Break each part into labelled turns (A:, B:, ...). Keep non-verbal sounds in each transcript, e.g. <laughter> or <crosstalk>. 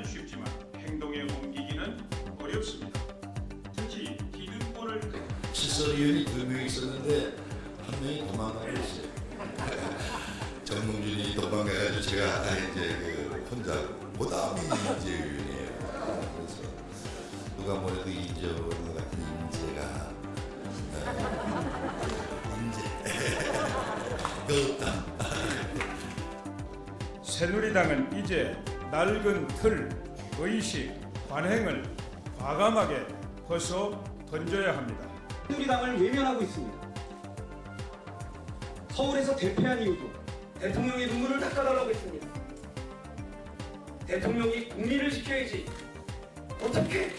A: 말하기는 쉽지만 행동에 옮기기는 어렵습니다. 특히 기득권을
B: 시설위원이 두 명 있었는데 한 명이 도망가고 있어요. <laughs> 정몽준이 도망가가지고 제가 아, 이제 그 혼자 보담이 인재위원이에요. 그래서 누가 뭐래도 이재원 같은 인재가 어, 인재 <laughs> 그 없다.
A: 새누리당은 이제 낡은 틀, 의식, 관행을 과감하게 벗어 던져야 합니다.
C: 새누리당을 외면하고 있습니다. 서울에서 대패한 이유도 대통령의 눈물을 닦아달라고 했습니다. 대통령이 국민을 지켜야지 어떻게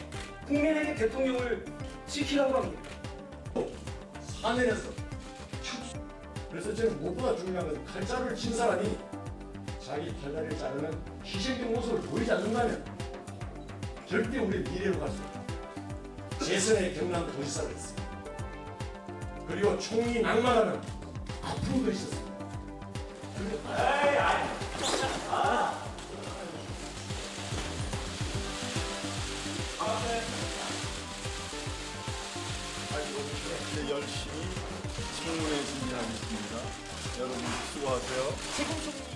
C: 국민에게 대통령을 지키라고 합니까?
D: 하늘에서 축. 그래서 저는 무엇보다 중요한 것은 칼자루를 친 사람이 자기 팔다리를 자르는 희생적 모습을 보이지 않는다면 절대 우리 미래로 갈 수 없다. 재선의 경남 도지사를 했습니다. 그리고 총리 낙마라는 아픔도 있었습니다. 에이, 아이.
E: 이제 열심히 청문회 준비하겠습니다. 여러분 수고하세요.
F: 최고 총리